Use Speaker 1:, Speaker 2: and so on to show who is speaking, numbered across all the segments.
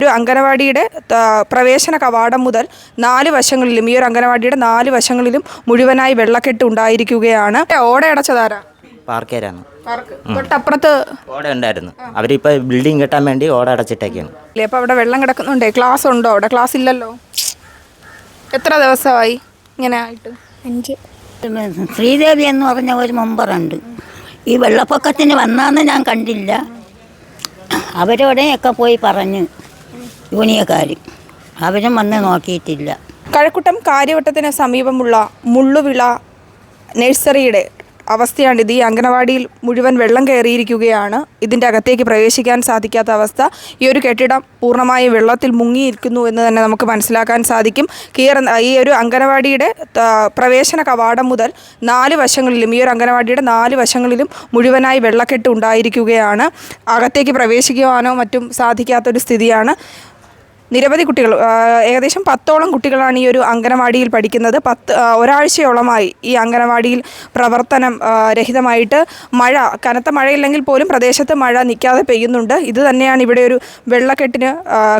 Speaker 1: ഒരു അംഗനവാടിയുടെ പ്രവേശന കവാടം മുതൽ നാല് വശങ്ങളിലും ഈ ഒരു അംഗനവാടിയുടെ നാല് വശങ്ങളിലും മുഴുവനായി വെള്ളക്കെട്ട് ഉണ്ടായിരിക്കുകയാണ്. ഓട അടച്ചതാരാ?
Speaker 2: പാർക്കേരാണ്.
Speaker 1: തൊട്ടപ്പുറത്ത്?
Speaker 2: ഓട ഉണ്ടായിരുന്നു. അവരിപ്പോ ബിൽഡിംഗ് കെട്ടാൻ വേണ്ടി ഓട അടച്ചിട്ടേക്കാണ്.
Speaker 1: അല്ലേ അപ്പൊ അവിടെ വെള്ളം കിടക്കുന്നുണ്ടേ? ക്ലാസ് ഉണ്ടോ? അവിടെ ക്ലാസ് ഇല്ലല്ലോ? എത്ര ദിവസമായി ഇങ്ങനെ ആയിട്ട്?
Speaker 3: അഞ്ച്. ശ്രീദേവി എന്ന് പറഞ്ഞ ഒരു മെമ്പറുണ്ട്. ഈ വെള്ളപ്പൊക്കത്തിന് വന്നാന്ന് ഞാൻ കണ്ടില്ല. അവരോടെയൊക്കെ പോയി പറഞ്ഞ്. യൂണിയക്കാർ അവരും വന്ന് നോക്കിയിട്ടില്ല.
Speaker 1: കഴക്കൂട്ടം കാര്യവട്ടത്തിന് സമീപമുള്ള മുള്ളുവിള നഴ്സറിയുടെ അവസ്ഥയാണിത്. ഈ അംഗനവാടിയിൽ മുഴുവൻ വെള്ളം കയറിയിരിക്കുകയാണ്. ഇതിന്റെ അകത്തേക്ക് പ്രവേശിക്കാൻ സാധിക്കാത്ത അവസ്ഥ. ഈ ഒരു കെട്ടിടം പൂർണമായി വെള്ളത്തിൽ മുങ്ങിയിരിക്കുന്നു എന്ന് തന്നെ നമുക്ക് മനസ്സിലാക്കാൻ സാധിക്കും. കീറ ഈ ഒരു അംഗനവാടിയുടെ പ്രവേശന കവാടം മുതൽ നാല് വശങ്ങളിലും ഈ ഒരു അംഗനവാടിയുടെ നാല് വശങ്ങളിലും മുഴുവനായി വെള്ളക്കെട്ട് ഉണ്ടായിരിക്കുകയാണ്. അകത്തേക്ക് പ്രവേശിക്കുവാനോ മറ്റും സാധിക്കാത്തൊരു സ്ഥിതിയാണ്. നിരവധി കുട്ടികൾ ഏകദേശം പത്തോളം കുട്ടികളാണ് ഈ ഒരു അംഗനവാടിയിൽ പഠിക്കുന്നത്. പത്ത് ഒരാഴ്ചയോളമായി ഈ അംഗനവാടിയിൽ പ്രവർത്തനം രഹിതമായിട്ട് മഴ കനത്ത മഴയില്ലെങ്കിൽ പോലും പ്രദേശത്ത് മഴ നിൽക്കാതെ പെയ്യുന്നുണ്ട്. ഇത് തന്നെയാണ് ഇവിടെ ഒരു വെള്ളക്കെട്ടിന്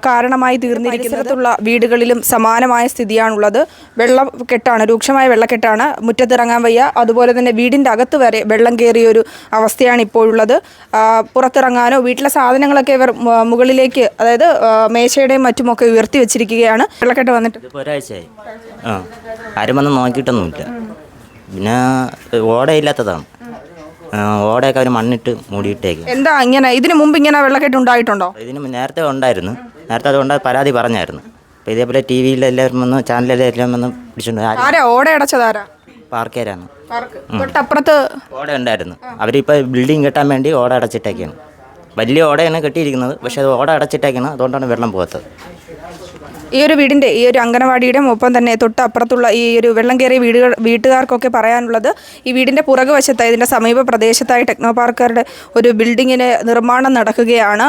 Speaker 1: കാരണമായി തീർന്നിരിക്കുന്നതുള്ള വീടുകളിലും സമാനമായ സ്ഥിതിയാണുള്ളത്. വെള്ളക്കെട്ടാണ് രൂക്ഷമായ വെള്ളക്കെട്ടാണ് മുറ്റത്തിറങ്ങാൻ വയ്യ. അതുപോലെ തന്നെ വീടിന്റെ അകത്ത് വരെ വെള്ളം കയറിയ ഒരു അവസ്ഥയാണ് ഇപ്പോഴുള്ളത്. പുറത്തിറങ്ങാനോ വീട്ടിലെ സാധനങ്ങളൊക്കെ ഇവർ മുകളിലേക്ക് അതായത് മേശയുടെയും മേശയുടെയും മറ്റുമൊക്കെ ഉയർത്തി വെച്ചിരിക്കുകയാണ്. വെള്ളക്കെട്ട് വന്നിട്ട്.
Speaker 2: ഇതിപ്പോൾ ഒരാഴ്ചയായി. ആ ആരും വന്ന് നോക്കിയിട്ടൊന്നുമില്ല. പിന്നെ ഓടയില്ലാത്തതാണ്. ആ, ഓടയൊക്കെ അവർ മണ്ണിട്ട് മൂടിയിട്ടേക്ക്.
Speaker 1: എന്താ ഇങ്ങനെ ഇതിനു മുമ്പ് ഇങ്ങനെ വെള്ളക്കെട്ട് ഉണ്ടായിട്ടുണ്ടോ?
Speaker 2: ഇതിന് നേരത്തെ ഉണ്ടായിരുന്നു. നേരത്തെ അതുകൊണ്ട് പരാതി പറഞ്ഞായിരുന്നു. അപ്പോൾ ഇതേപോലെ ടി വിയിൽ എല്ലാവരും വന്ന് ചാനലിലെല്ലാം വന്ന് പിടിച്ചിട്ടുണ്ട്. ആരും?
Speaker 1: ആരാ?
Speaker 2: പാർക്കേരാണ്.
Speaker 1: തൊട്ടപ്പുറത്ത്
Speaker 2: ഓട ഉണ്ടായിരുന്നു. അവരിപ്പോൾ ബിൽഡിംഗ് കെട്ടാൻ വേണ്ടി ഓട അടച്ചിട്ടേക്കാണ്. വലിയ ഓടയാണ് കെട്ടിയിരിക്കുന്നത്. പക്ഷേ അത് ഓട അടച്ചിട്ടേക്കാണ്. അതുകൊണ്ടാണ് വെള്ളം പോകാത്തത്.
Speaker 1: ഈ ഒരു വീടിന്റെ ഈ ഒരു അംഗനവാടിയുടെ ഒപ്പം തന്നെ തൊട്ടപ്പുറത്തുള്ള ഈ ഒരു വെള്ളം കയറിയ വീടുകൾ വീട്ടുകാർക്കൊക്കെ പറയാനുള്ളത് ഈ വീടിന്റെ പുറകുവശത്തായി ഇതിന്റെ സമീപ പ്രദേശത്തായി ടെക്നോ പാർക്കറുടെ ഒരു ബിൽഡിങ്ങിന് നിർമ്മാണം നടക്കുകയാണ്.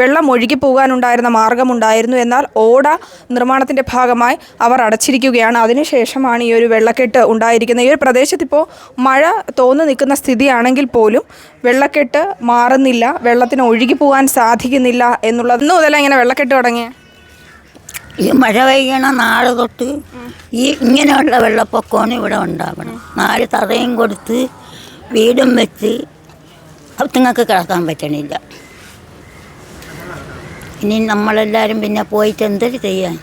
Speaker 1: വെള്ളം ഒഴുകി പോകാനുണ്ടായിരുന്ന മാർഗമുണ്ടായിരുന്നു. എന്നാൽ ഓട നിർമ്മാണത്തിന്റെ ഭാഗമായി അവർ അടച്ചിരിക്കുകയാണ്. അതിനുശേഷമാണ് ഈ ഒരു വെള്ളക്കെട്ട് ഉണ്ടായിരിക്കുന്നത്. ഈ ഒരു പ്രദേശത്ത് ഇപ്പോൾ മഴ തോന്നു നിൽക്കുന്ന സ്ഥിതിയാണെങ്കിൽ പോലും വെള്ളക്കെട്ട് മാറുന്നില്ല വെള്ളത്തിന് ഒഴുകി പോകാൻ സാധിക്കുന്നില്ല എന്നുള്ളത്. ഇന്ന് മുതലാണ് ഇങ്ങനെ വെള്ളക്കെട്ട് തുടങ്ങിയ?
Speaker 3: ഈ മഴ പെയ്യണ നാളെ തൊട്ട് ഈ ഇങ്ങനെയുള്ള വെള്ളപ്പൊക്കമാണ് ഇവിടെ ഉണ്ടാവണം നാല് തറയും കൊടുത്ത് വീടും വെച്ച് നിങ്ങൾക്ക് കിടക്കാൻ പറ്റണില്ല. ഇനി നമ്മളെല്ലാവരും പിന്നെ പോയിട്ട് എന്തൊരു ചെയ്യാൻ?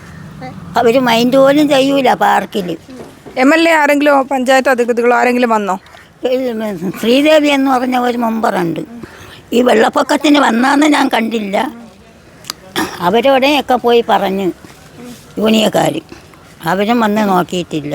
Speaker 3: അവർ മൈൻഡ് പോലും ചെയ്യൂല പാർക്കിൽ
Speaker 1: എം എൽ എ ആരെങ്കിലും പഞ്ചായത്ത് അധികൃതകളോ ആരെങ്കിലും വന്നോ?
Speaker 3: ശ്രീദേവി എന്ന് പറഞ്ഞ ഒരു മെമ്പറുണ്ട്. ഈ വെള്ളപ്പൊക്കത്തിന് വന്നാന്ന് ഞാൻ കണ്ടില്ല. അവരോടെയൊക്കെ പോയി പറഞ്ഞ് യൂണിയക്കാർ അവരും വന്ന് നോക്കിയിട്ടില്ല.